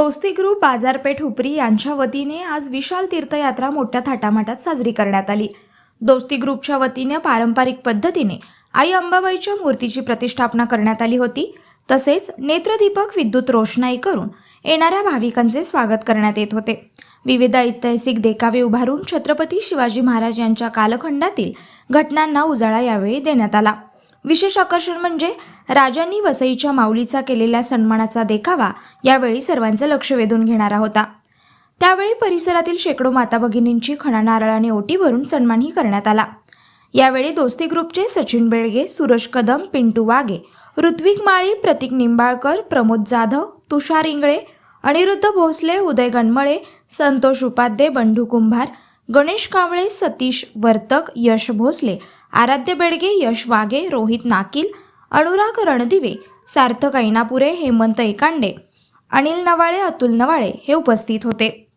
दोस्ती ग्रुप बाजारपेठ हुपरी यांच्या वतीने आज विशाल तीर्थयात्रा मोठ्या थाटामाटात साजरी करण्यात आली. दोस्ती ग्रुपच्या वतीने पारंपरिक पद्धतीने आई अंबाबाईच्या मूर्तीची प्रतिष्ठापना करण्यात आली होती. तसेच नेत्रदीपक विद्युत रोषणाई करून येणाऱ्या भाविकांचे स्वागत करण्यात येत होते. विविध ऐतिहासिक देखावे उभारून छत्रपती शिवाजी महाराज यांच्या कालखंडातील घटनांना उजाळा यावेळी देण्यात आला. विशेष आकर्षण म्हणजे राजांनी वसईच्या माऊलीचा केलेल्या सन्मानाचा देखावा यावेळी सर्वांचं लक्ष वेधून घेणारा होता. त्यावेळी परिसरातील शेकडो माता भगिनींची खणा नारळाने ओटी भरून सन्मानही करण्यात आला. यावेळी दोस्ती ग्रुपचे सचिन बेळगे सूरज कदम पिंटू वागे ऋत्विक माळी प्रतीक निंबाळकर प्रमोद जाधव तुषार इंगळे अनिरुद्ध भोसले उदय गणमळे संतोष उपाध्ये बंडू कुंभार गणेश कांबळे सतीश वर्तक यश भोसले आराध्य बेडगे यश वागे रोहित नाकील अनुराग रणदिवे सार्थक ऐनापुरे हेमंत एकांडे अनिल नवाळे अतुल नवाळे हे उपस्थित होते.